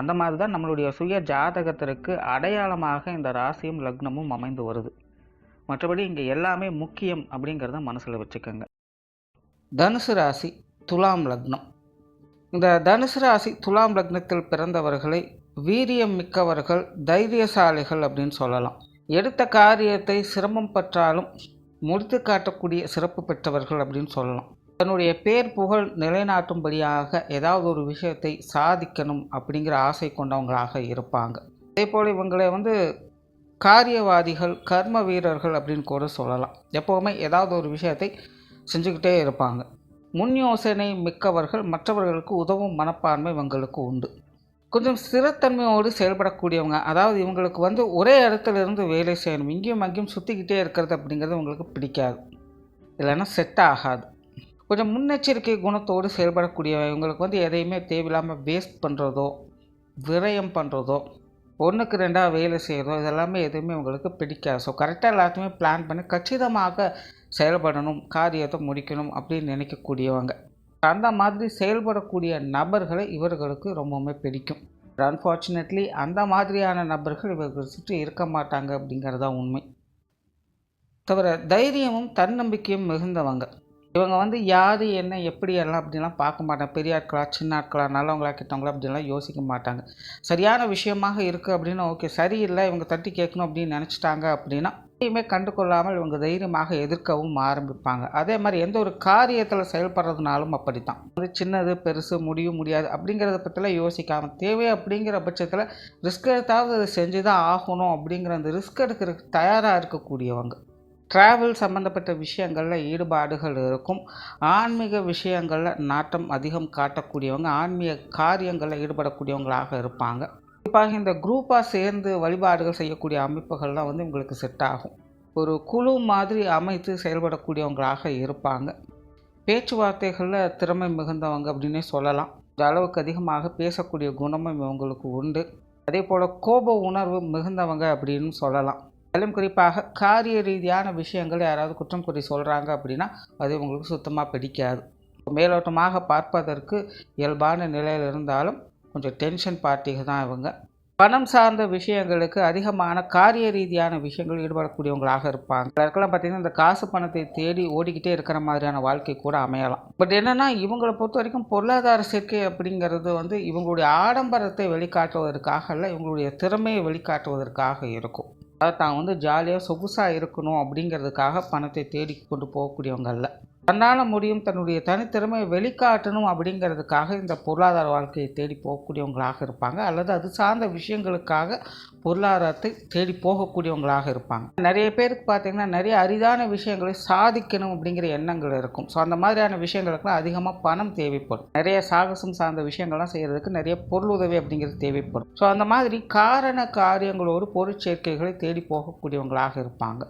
அந்த மாதிரி தான் நம்மளுடைய சுய ஜாதகத்திற்கு அடையாளமாக இந்த ராசியும் லக்னமும் அமைந்து வருது. மற்றபடி இங்கே எல்லாமே முக்கியம் அப்படிங்கிறத மனசில் வச்சுக்கோங்க. தனுசு ராசி துலாம் லக்னம். இந்த தனுசு ராசி துலாம் லக்னத்தில் பிறந்தவர்களை வீரியம் மிக்கவர்கள் தைரியசாலிகள் அப்படின்னு சொல்லலாம். எடுத்த காரியத்தை சிரமம் பற்றாலும் முடித்து காட்டக்கூடிய சிறப்பு பெற்றவர்கள் அப்படின்னு சொல்லலாம். தன்னுடைய பேர் புகழ் நிலைநாட்டும்படியாக ஏதாவது ஒரு விஷயத்தை சாதிக்கணும் அப்படிங்கிற ஆசை கொண்டவங்களாக இருப்பாங்க. அதே போல் இவங்களை வந்து காரியவாதிகள் கர்ம வீரர்கள் அப்படின்னு கூட சொல்லலாம். எப்போவுமே ஏதாவது ஒரு விஷயத்தை செஞ்சுக்கிட்டே இருப்பாங்க. முன் யோசனை மிக்கவர்கள் மற்றவர்களுக்கு உதவும் மனப்பான்மை இவங்களுக்கு உண்டு. கொஞ்சம் ஸ்திரத்தன்மையோடு செயல்படக்கூடியவங்க அதாவது இவங்களுக்கு வந்து ஒரே இடத்துல இருந்து வேலை செய்யணும் இங்கேயும் அங்கேயும் சுற்றிக்கிட்டே இருக்கிறது அப்படிங்கிறது இவங்களுக்கு பிடிக்காது. இல்லைன்னா செட் ஆகாது. கொஞ்சம் முன்னெச்சரிக்கை குணத்தோடு செயல்படக்கூடிய இவங்களுக்கு வந்து எதையுமே தேவையில்லாமல் வேஸ்ட் பண்ணுறதோ விரயம் பண்ணுறதோ ஒன்றுக்கு ரெண்டாக வேலை செய்கிறதோ இதெல்லாமே எதுவுமே உங்களுக்கு பிடிக்காது. ஸோ கரெக்டாக எல்லாத்தையுமே பிளான் பண்ணி கச்சிதமாக செயல்படணும் காரியத்தை முடிக்கணும் அப்படின்னு நினைக்கக்கூடியவங்க. அந்த மாதிரி செயல்படக்கூடிய நபர்களை இவர்களுக்கு ரொம்பவுமே பிடிக்கும். அன்ஃபார்ச்சுனேட்லி அந்த மாதிரியான நபர்கள் இவர்கள் சுற்றி இருக்க மாட்டாங்க அப்படிங்கிறது தான் உண்மை. தவிர தைரியமும் தன்னம்பிக்கையும் மிகுந்தவங்க. இவங்க வந்து யார் என்ன எப்படி எல்லாம் அப்படிலாம் பார்க்க மாட்டாங்க. பெரிய ஆட்களா சின்ன ஆட்களா நல்லவங்களா கிட்டவங்களா அப்படிலாம் யோசிக்க மாட்டாங்க. சரியான விஷயமாக இருக்குது அப்படின்னு ஓகே. சரியில்லை இவங்க தட்டி கேட்கணும் அப்படின்னு நினச்சிட்டாங்க அப்படின்னா எதையுமே கண்டு கொள்ளாமல் இவங்க தைரியமாக எதிர்க்கவும் ஆரம்பிப்பாங்க. அதே மாதிரி எந்த ஒரு காரியத்தில் செயல்படுறதுனாலும் அப்படி தான் அது சின்னது பெருசு முடியும் முடியாது அப்படிங்கிறத பற்றிலாம் யோசிக்காமல் தேவை அப்படிங்கிற பட்சத்தில் ரிஸ்க் எடுத்தாவது அதை செஞ்சு தான் ஆகணும் அப்படிங்கிற அந்த ரிஸ்க் எடுக்கிறதுக்கு தயாராக இருக்கக்கூடியவங்க. ட்ராவல் சம்மந்தப்பட்ட விஷயங்களில் ஈடுபாடுகள் இருக்கும். ஆன்மீக விஷயங்களில் நாட்டம் அதிகம் காட்டக்கூடியவங்க ஆன்மீக காரியங்களில் ஈடுபடக்கூடியவங்களாக இருப்பாங்க. குறிப்பாக இந்த குரூப்பாக சேர்ந்து வழிபாடுகள் செய்யக்கூடிய அமைப்புகள்லாம் வந்து உங்களுக்கு செட் ஆகும். ஒரு குழு மாதிரி அமைத்து செயல்படக்கூடியவங்களாக இருப்பாங்க. பேச்சுவார்த்தைகளில் திறமை மிகுந்தவங்க அப்படின்னே சொல்லலாம். இந்த அளவுக்கு அதிகமாக பேசக்கூடிய குணமும் இவங்களுக்கு உண்டு. அதே போல் கோப உணர்வு மிகுந்தவங்க அப்படின்னு சொல்லலாம். அதிலும் குறிப்பாக காரிய ரீதியான விஷயங்கள் யாராவது குற்றம் குறி சொல்கிறாங்க அப்படின்னா அது உங்களுக்கு சுத்தமாக பிடிக்காது. மேலோட்டமாக பார்ப்பதற்கு இயல்பான நிலையில் இருந்தாலும் கொஞ்சம் டென்ஷன் பார்ட்டிகள் தான் இவங்க. பணம் சார்ந்த விஷயங்களுக்கு அதிகமான காரிய ரீதியான விஷயங்கள் ஈடுபடக்கூடியவங்களாக இருப்பாங்க. சிலருக்கெல்லாம் பார்த்திங்கன்னா இந்த காசு பணத்தை தேடி ஓடிக்கிட்டே இருக்கிற மாதிரியான வாழ்க்கை கூட அமையலாம். பட் என்னென்னா இவங்களை பொறுத்த வரைக்கும் பொருளாதார சேர்க்கை அப்படிங்கிறது வந்து இவங்களுடைய ஆடம்பரத்தை வெளிக்காட்டுவதற்காக அல்ல இவங்களுடைய திறமையை வெளிக்காட்டுவதற்காக இருக்கும். அதாவது தான் வந்து ஜாலியாக சொகுசாக இருக்கணும் அப்படிங்கிறதுக்காக பணத்தை தேடி கொண்டு போகக்கூடியவங்க அல்ல. தன்னால் முடியும் தன்னுடைய தனித்திறமையை வெளிக்காட்டணும் அப்படிங்கிறதுக்காக இந்த பொருளாதார வாழ்க்கையை தேடி போகக்கூடியவங்களாக இருப்பாங்க. அல்லது அது சார்ந்த விஷயங்களுக்காக பொருளாதாரத்தை தேடி போகக்கூடியவங்களாக இருப்பாங்க. நிறைய பேருக்கு பார்த்தீங்கன்னா நிறைய அரிதான விஷயங்களை சாதிக்கணும் அப்படிங்கிற எண்ணங்கள் இருக்கும். ஸோ அந்த மாதிரியான விஷயங்களுக்குலாம் அதிகமாக பணம் தேவைப்படும். நிறைய சாகசம் சார்ந்த விஷயங்கள்லாம் செய்கிறதுக்கு நிறைய பொருள் உதவி அப்படிங்கிறது தேவைப்படும். ஸோ அந்த மாதிரி காரண காரியங்களோடு பொருட்சேர்க்கைகளை தேடி போகக்கூடியவங்களாக இருப்பாங்க.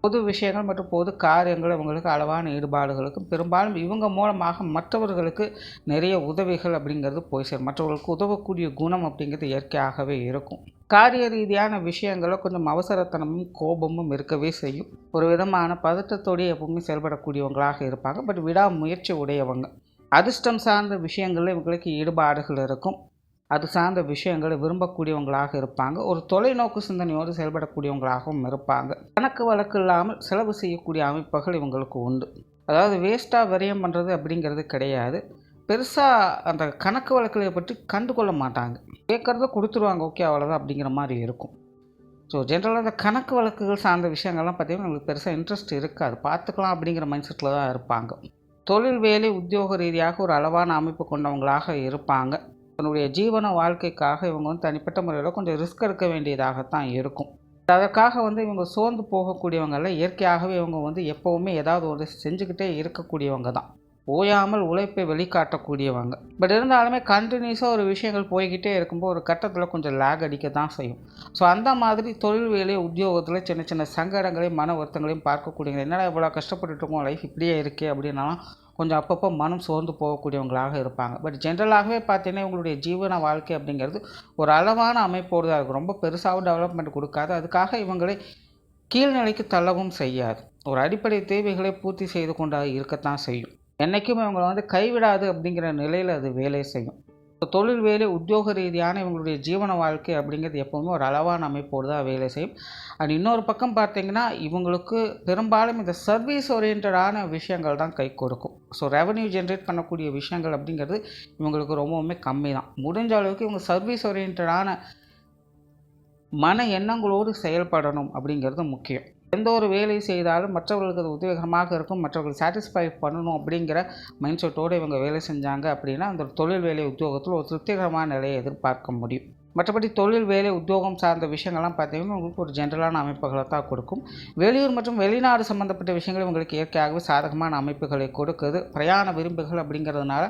பொது விஷயங்கள் மற்றும் பொது காரியங்கள் இவங்களுக்கு அளவான ஈடுபாடுகளுக்கும் பெரும்பாலும் இவங்க மூலமாக மற்றவர்களுக்கு நிறைய உதவிகள் அப்படிங்கிறது போய் சேரும். மற்றவர்களுக்கு உதவக்கூடிய குணம் அப்படிங்கிறது இயற்கையாகவே இருக்கும். காரிய ரீதியான விஷயங்களில் கொஞ்சம் அவசரத்தனமும் கோபமும் இருக்கவே செய்யும். ஒரு விதமான பதட்டத்தோடு எப்பவுமே செயல்படக்கூடியவங்களாக இருப்பாங்க. பட் விடாமுயற்சி உடையவங்க. அதிர்ஷ்டம் சார்ந்த விஷயங்களில் இவங்களுக்கு ஈடுபாடுகள் இருக்கும். அது சார்ந்த விஷயங்களை விரும்பக்கூடியவங்களாக இருப்பாங்க. ஒரு தொலைநோக்கு சிந்தனையோடு செயல்படக்கூடியவங்களாகவும் இருப்பாங்க. கணக்கு வழக்கு இல்லாமல் செலவு செய்யக்கூடிய அமைப்புகள் இவங்களுக்கு உண்டு. அதாவது வேஸ்ட்டாக விரயம் பண்ணுறது அப்படிங்கிறது கிடையாது. பெருசாக அந்த கணக்கு வழக்குகளை பற்றி கண்டுகொள்ள மாட்டாங்க. கேட்குறத கொடுத்துருவாங்க ஓகே அவ்வளோதான் அப்படிங்கிற மாதிரி இருக்கும். ஸோ ஜென்ரலாக இந்த கணக்கு வழக்குகள் சார்ந்த விஷயங்கள்லாம் பார்த்திங்கன்னா நம்மளுக்கு பெருசாக இன்ட்ரெஸ்ட் இருக்காது. பார்த்துக்கலாம் அப்படிங்கிற மைண்ட் செட்டில் தான் இருப்பாங்க. தொழில் வேலை உத்தியோக ரீதியாக ஒரு அளவான அமைப்பு கொண்டவங்களாக இருப்பாங்க. தன்னுடைய ஜீவன வாழ்க்கைக்காக இவங்க வந்து தனிப்பட்ட முறையில் கொஞ்சம் ரிஸ்க் எடுக்க வேண்டியதாகத்தான் இருக்கும். அதற்காக வந்து இவங்க சோர்ந்து போகக்கூடியவங்கள இயற்கையாகவே இவங்க வந்து எப்போவுமே ஏதாவது ஒரு செஞ்சுக்கிட்டே இருக்கக்கூடியவங்க தான் ஓயாமல் உழைப்பை வெளிக்காட்டக்கூடியவங்க. பட் இருந்தாலுமே கண்டினியூஸாக ஒரு விஷயங்கள் போய்கிட்டே இருக்கும்போது ஒரு கட்டத்தில் கொஞ்சம் லேக் அடிக்க தான் செய்யும். ஸோ அந்த மாதிரி தொழில் வேலை உத்தியோகத்தில் சின்ன சின்ன சங்கடங்களையும் மன வருத்தங்களையும் பார்க்கக்கூடியவங்க என்னடா இவ்வளோ கஷ்டப்பட்டுட்டு இருக்கோம் லைஃப் இப்படியே இருக்கே அப்படின்னாலும் கொஞ்சம் அப்பப்போ மனம் சோர்ந்து போகக்கூடியவங்களாக இருப்பாங்க. பட் ஜென்ரலாகவே பார்த்தீங்கன்னா இவங்களுடைய ஜீவன வாழ்க்கை அப்படிங்கிறது ஒரு அளவான அமைப்போடு தான் இருக்கும். ரொம்ப பெருசாகவும் டெவலப்மெண்ட் கொடுக்காது. அதுக்காக இவங்களை கீழ்நிலைக்கு தள்ளவும் செய்யாது. ஒரு அடிப்படை தேவைகளை பூர்த்தி செய்து கொண்டா இருக்கத்தான் செய்யும். என்றைக்கும் இவங்களை வந்து கைவிடாது அப்படிங்கிற நிலையில் அது வேலை செய்யும். தொழில் வேலை உத்தியோக ரீதியான இவங்களுடைய ஜீவன வாழ்க்கை அப்படிங்கிறது எப்போவுமே ஒரு அளவான அமைப்போடு தான் வேலை செய்யும். அண்ட் இன்னொரு பக்கம் பார்த்தீங்கன்னா இவங்களுக்கு பெரும்பாலும் இந்த சர்வீஸ் ஓரியன்டான விஷயங்கள் தான் கை கொடுக்கும். ஸோ ரெவன்யூ ஜென்ரேட் பண்ணக்கூடிய விஷயங்கள் அப்படிங்கிறது இவங்களுக்கு ரொம்பவுமே கம்மி தான். முடிஞ்ச அளவுக்கு இவங்க சர்வீஸ் ஓரியன்டான மன எண்ணங்களோடு செயல்படணும் அப்படிங்கிறது முக்கியம். எந்த ஒரு வேலையும் செய்தாலும் மற்றவர்களுக்கு அது உதவிகரமாக இருக்கும். மற்றவர்கள் சாட்டிஸ்ஃபை பண்ணணும் அப்படிங்கிற மைண்ட் செட்டோடு இவங்க வேலை செஞ்சாங்க அப்படின்னா அந்த தொழில் வேலை உத்தியோகத்தில் ஒரு திருப்திகரமான நிலையை எதிர்பார்க்க முடியும். மற்றபடி தொழில் வேலை உத்தியோகம் சார்ந்த விஷயங்கள்லாம் பார்த்தீங்கன்னா உங்களுக்கு ஒரு ஜென்ரலான அமைப்புகளை தான் கொடுக்கும். வெளியூர் மற்றும் வெளிநாடு சம்மந்தப்பட்ட விஷயங்கள் உங்களுக்கு இயற்கையாகவே சாதகமான அமைப்புகளை கொடுக்குது. பிரயாண விரும்புகள் அப்படிங்கிறதுனால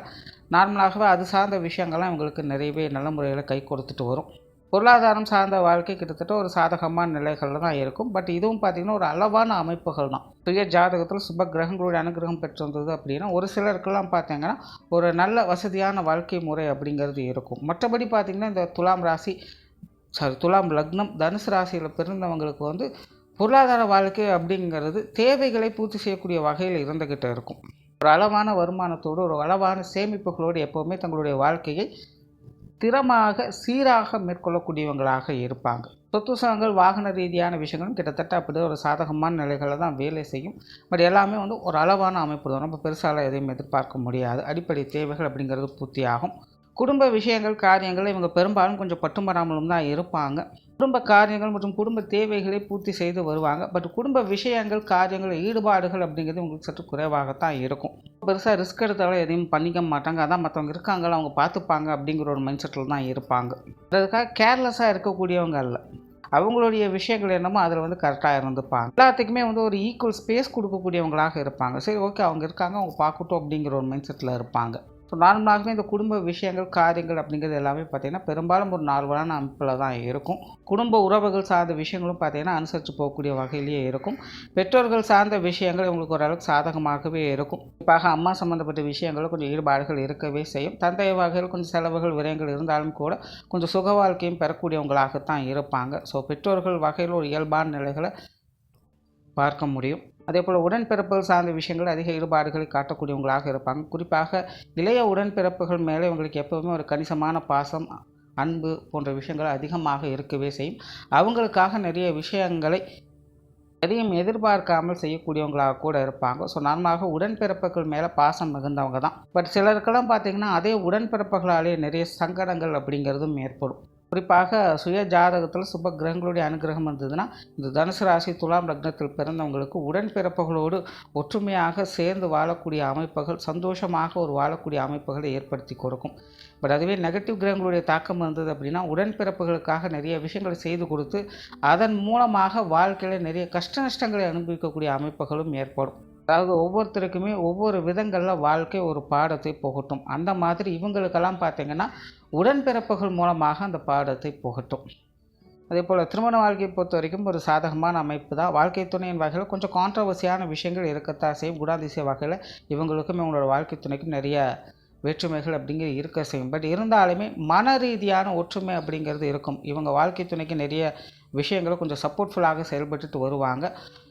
நார்மலாகவே அது சார்ந்த விஷயங்கள்லாம் உங்களுக்கு நிறையவே நல்ல முறையில் கை கொடுத்துட்டு வரும். பொருளாதாரம் சார்ந்த வாழ்க்கை கிட்டத்தட்ட ஒரு சாதகமான நிலைகளில் தான் இருக்கும். பட் இதுவும் பார்த்திங்கன்னா ஒரு அளவான அமைப்புகள் தான். சுய ஜாதகத்தில் சுப கிரகங்களுடைய அனுகிரகம் பெற்றிருந்தது அப்படின்னா ஒரு சிலருக்கெல்லாம் பார்த்தீங்கன்னா ஒரு நல்ல வசதியான வாழ்க்கை முறை அப்படிங்கிறது இருக்கும். மற்றபடி பார்த்திங்கன்னா இந்த துலாம் ராசி சாரி துலாம் லக்னம் தனுசு ராசியில் பிறந்தவங்களுக்கு வந்து பொருளாதார வாழ்க்கை அப்படிங்கிறது தேவைகளை பூர்த்தி செய்யக்கூடிய வகையில் இருந்துக்கிட்டு இருக்கும். ஒரு அளவான வருமானத்தோடு ஒரு அளவான சேமிப்புகளோடு எப்போவுமே தங்களுடைய வாழ்க்கையை திறமாக சீராக மேற்கொள்ளக்கூடியவங்களாக இருப்பாங்க. சொத்து வாகன ரீதியான விஷயங்களும் கிட்டத்தட்ட அப்படி ஒரு சாதகமான நிலைகளில் தான் வேலை செய்யும். பட் எல்லாமே வந்து ஒரு அளவான அமைப்பு தான். ரொம்ப பெருசால் எதையும் எதிர்பார்க்க முடியாது. அடிப்படை தேவைகள் அப்படிங்கிறது பூர்த்தியாகும். குடும்ப விஷயங்கள் காரியங்கள் இவங்க பெரும்பாலும் கொஞ்சம் பட்டு தான் இருப்பாங்க. குடும்ப காரியங்கள் மற்றும் குடும்ப தேவைகளை பூர்த்தி செய்து வருவாங்க. பட் குடும்ப விஷயங்கள் காரியங்கள் ஈடுபாடுகள் அப்படிங்கிறது உங்களுக்கு சற்று குறைவாகத்தான் இருக்கும். பெருசாக ரிஸ்க் எடுத்தாலும் எதையும் பண்ணிக்க மாட்டாங்க. அதான் மற்றவங்க இருக்காங்கள அவங்க பார்த்துப்பாங்க அப்படிங்கிற ஒரு மைண்ட் செட்டில் தான் இருப்பாங்க. அதுக்காக கேர்லெஸ்ஸாக இருக்கக்கூடியவங்க அல்ல. அவங்களுடைய விஷயங்கள் என்னமோ அதில் வந்து கரெக்டாக இருந்துப்பாங்க. எல்லாத்துக்குமே வந்து ஒரு ஈக்குவல் ஸ்பேஸ் கொடுக்கக்கூடியவங்களாக இருப்பாங்க. சரி ஓகே அவங்க இருக்காங்க அவங்க பார்க்கட்டும் அப்படிங்கிற ஒரு மைண்ட் செட்டில் இருப்பாங்க. ஸோ நார்மலாகவே இந்த குடும்ப விஷயங்கள் காரியங்கள் அப்படிங்கிறது எல்லாமே பார்த்திங்கன்னா பெரும்பாலும் ஒரு நார்மலான அமைப்பில் தான் இருக்கும். குடும்ப உறவுகள் சார்ந்த விஷயங்களும் பார்த்திங்கன்னா அனுசரித்து போகக்கூடிய வகையிலேயே இருக்கும். பெற்றோர்கள் சார்ந்த விஷயங்கள் உங்களுக்கு ஓரளவுக்கு சாதகமாகவே இருக்கும். குறிப்பாக அம்மா சம்மந்தப்பட்ட விஷயங்களும் கொஞ்சம் ஈடுபாடுகள் இருக்கவே செய்யும். தந்தை வகையில் கொஞ்சம் செலவுகள் விரயங்கள் இருந்தாலும் கூட கொஞ்சம் சுக வாழ்க்கையும் பெறக்கூடியவங்களாகத்தான் இருப்பாங்க. ஸோ பெற்றோர்கள் வகையில் ஒரு இயல்பான நிலைகளை பார்க்க முடியும். அதே போல் உடன்பிறப்புகள் சார்ந்த விஷயங்கள் அதிக ஈடுபாடுகளை காட்டக்கூடியவங்களாக இருப்பாங்க. குறிப்பாக இளைய உடன்பிறப்புகள் மேலே இவங்களுக்கு எப்போவுமே ஒரு கணிசமான பாசம் அன்பு போன்ற விஷயங்கள் அதிகமாக இருக்கவே செய்யும். அவங்களுக்காக நிறைய விஷயங்களை எதையும் எதிர்பார்க்காமல் செய்யக்கூடியவங்களாக கூட இருப்பாங்க. ஸோ நார்மலாக உடன்பிறப்புகள் மேலே பாசம் மிகுந்தவங்க தான். பட் சிலருக்கெல்லாம் பார்த்திங்கன்னா அதே உடன்பிறப்புகளாலே நிறைய சங்கடங்கள் அப்படிங்கிறதும் ஏற்படும். குறிப்பாக சுய ஜாதகத்தில் சுப கிரகங்களுடைய அனுகிரகம் இருந்ததுன்னா இந்த தனுசு ராசி துலாம் லக்னத்தில் பிறந்தவங்களுக்கு உடன்பிறப்புகளோடு ஒற்றுமையாக சேர்ந்து வாழக்கூடிய அமைப்புகள் சந்தோஷமாக ஒரு வாழக்கூடிய அமைப்புகளை ஏற்படுத்தி கொடுக்கும். பட் அதுவே நெகட்டிவ் கிரகங்களுடைய தாக்கம் இருந்தது அப்படின்னா உடன்பிறப்புகளுக்காக நிறைய விஷயங்களை செய்து கொடுத்து அதன் மூலமாக வாழ்க்கையில் நிறைய கஷ்ட நஷ்டங்களை அனுபவிக்கக்கூடிய அமைப்புகளும் ஏற்படும். அதாவது ஒவ்வொருத்தருக்குமே ஒவ்வொரு விதங்களில் வாழ்க்கை ஒரு பாடத்தை புகட்டும். அந்த மாதிரி இவங்களுக்கெல்லாம் பார்த்திங்கன்னா உடன்பிறப்புகள் மூலமாக அந்த பாடத்தை புகட்டும். அதே போல் திருமண வாழ்க்கையை பொறுத்த வரைக்கும் ஒரு சாதகமான அமைப்பு தான். வாழ்க்கை துணையின் வகையில் கொஞ்சம் கான்ட்ரவர்சியான விஷயங்கள் இருக்கத்தான் செய்யும். குடாதிசை வகையில் இவங்களுக்கும் இவங்களோட வாழ்க்கை துணைக்கும் நிறைய வேற்றுமைகள் அப்படிங்கிறது இருக்க செய்யும். பட் இருந்தாலுமே மன ரீதியான ஒற்றுமை அப்படிங்கிறது இருக்கும். இவங்க வாழ்க்கை துணைக்கு நிறைய விஷயங்களை கொஞ்சம் சப்போர்ட்ஃபுல்லாக செயல்பட்டுட்டு வருவாங்க.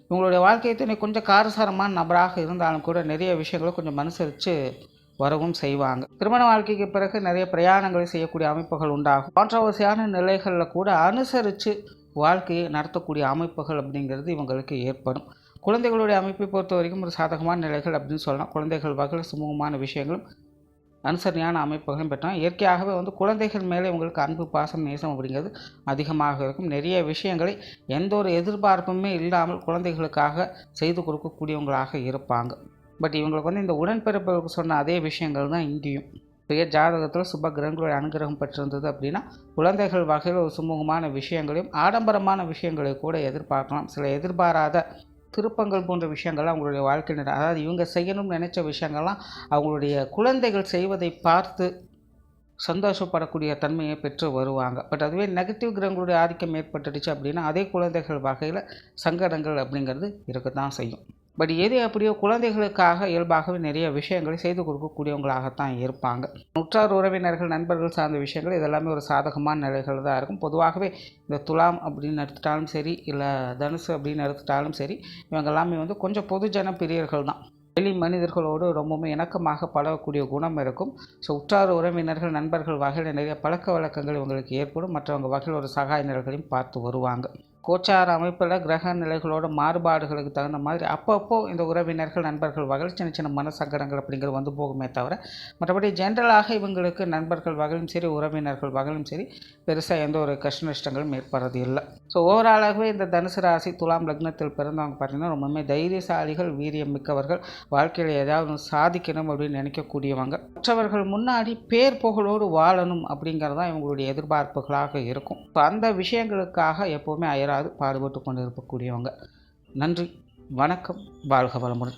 இவங்களுடைய வாழ்க்கை துணை கொஞ்சம் காரசாரமான நபராக இருந்தாலும் கூட நிறைய விஷயங்களை கொஞ்சம் அனுசரித்து வரவும் செய்வாங்க. திருமண வாழ்க்கைக்கு பிறகு நிறைய பிரயாணங்களை செய்யக்கூடிய அமைப்புகள் உண்டாகும். கான்ட்ரவர்சியான நிலைகளில் கூட அனுசரித்து வாழ்க்கையை நடத்தக்கூடிய அமைப்புகள் அப்படிங்கிறது இவங்களுக்கு ஏற்படும். குழந்தைகளுடைய அமைப்பை பொறுத்த வரைக்கும் ஒரு சாதகமான நிலைகள் அப்படின்னு சொல்லலாம். குழந்தைகள் வகையில் சுமூகமான விஷயங்களும் அனுசரணையான அமைப்புகளும் பெற்றோம். இயற்கையாகவே வந்து குழந்தைகள் மேலே உங்களுக்கு அன்பு பாசம் நேசம் அப்படிங்கிறது அதிகமாக இருக்கும். நிறைய விஷயங்களை எந்த ஒரு எதிர்பார்ப்புமே இல்லாமல் குழந்தைகளுக்காக செய்து கொடுக்கக்கூடியவங்களாக இருப்பாங்க. பட் இவங்களுக்கு வந்து இந்த உடன்பிறப்புகளுக்கு சொன்ன அதே விஷயங்கள் தான் இங்கேயும். பெரிய ஜாதகத்தில் சுப கிரகங்களுடைய அனுகிரகம் பெற்றிருந்தது அப்படின்னா குழந்தைகள் வகையில் ஒரு சுமூகமான விஷயங்களையும் ஆடம்பரமான விஷயங்களை கூட எதிர்பார்க்கலாம். சில எதிர்பாராத திருப்பங்கள் போன்ற விஷயங்கள்லாம் அவங்களுடைய வாழ்க்கையில் அதாவது இவங்க செய்யணும்னு நினச்ச விஷயங்கள்லாம் அவங்களுடைய குழந்தைகள் செய்வதை பார்த்து சந்தோஷப்படக்கூடிய தன்மையை பெற்று வருவாங்க. பட் அதுவே நெகட்டிவ் கிரகங்களுடைய ஆதிக்கம் ஏற்பட்டுடுச்சு அப்படின்னா அதே குழந்தைகள் வகையில் சங்கடங்கள் அப்படிங்கிறது இருக்க தான் செய்யும். பட் எது எப்படியோ குழந்தைகளுக்காக இயல்பாகவே நிறைய விஷயங்களை செய்து கொடுக்கக்கூடியவங்களாகத்தான் இருப்பாங்க. உற்றார் உறவினர்கள் நண்பர்கள் சார்ந்த விஷயங்கள் இதெல்லாமே ஒரு சாதகமான நிலைகள் தான் இருக்கும். பொதுவாகவே இந்த துலாம் அப்படின்னு எடுத்துட்டாலும் சரி இல்லை தனுசு அப்படின்னு எடுத்துட்டாலும் சரி இவங்க எல்லாமே வந்து கொஞ்சம் பொதுஜன பிரியர்கள் தான். வெளி மனிதர்களோடு ரொம்பவுமே இணக்கமாக பழகக்கூடிய குணம் இருக்கும். ஸோ உற்றார் உறவினர்கள் நண்பர்கள் வகையில் நிறைய பழக்க வழக்கங்கள் இவங்களுக்கு ஏற்படும். மற்றவங்க வகையில் ஒரு சகாய பார்த்து வருவாங்க. கோச்சார அமைப்பில் கிரக நிலைகளோட மாறுபாடுகளுக்கு தகுந்த மாதிரி அப்பப்போ இந்த உறவினர்கள் நண்பர்கள் வகையில் சின்ன சின்ன மன சங்கடங்கள் அப்படிங்கிறது வந்து போகுமே தவிர மற்றபடி ஜென்ரலாக இவங்களுக்கு நண்பர்கள் வகையிலும் சரி உறவினர்கள் வகையிலும் சரி பெருசாக எந்த ஒரு கஷ்ட நஷ்டங்களும் ஏற்படுறது இல்லை. ஸோ ஓவராலாகவே இந்த தனுசு ராசி துலாம் லக்னத்தில் பிறந்தவங்க பார்த்திங்கன்னா ரொம்பவுமே தைரியசாலிகள் வீரியம் மிக்கவர்கள். வாழ்க்கையில் ஏதாவது சாதிக்கணும் அப்படின்னு நினைக்கக்கூடியவங்க. மற்றவர்கள் முன்னாடி பேர் புகழோடு வாழணும் அப்படிங்கிறது தான் இவங்களுடைய எதிர்பார்ப்புகளாக இருக்கும். ஸோ அந்த விஷயங்களுக்காக எப்போவுமே அயராது பாடுபட்டு கொண்டு இருக்கக்கூடியவங்க நன்றி வணக்கம் வாழ்க வளமுடன்.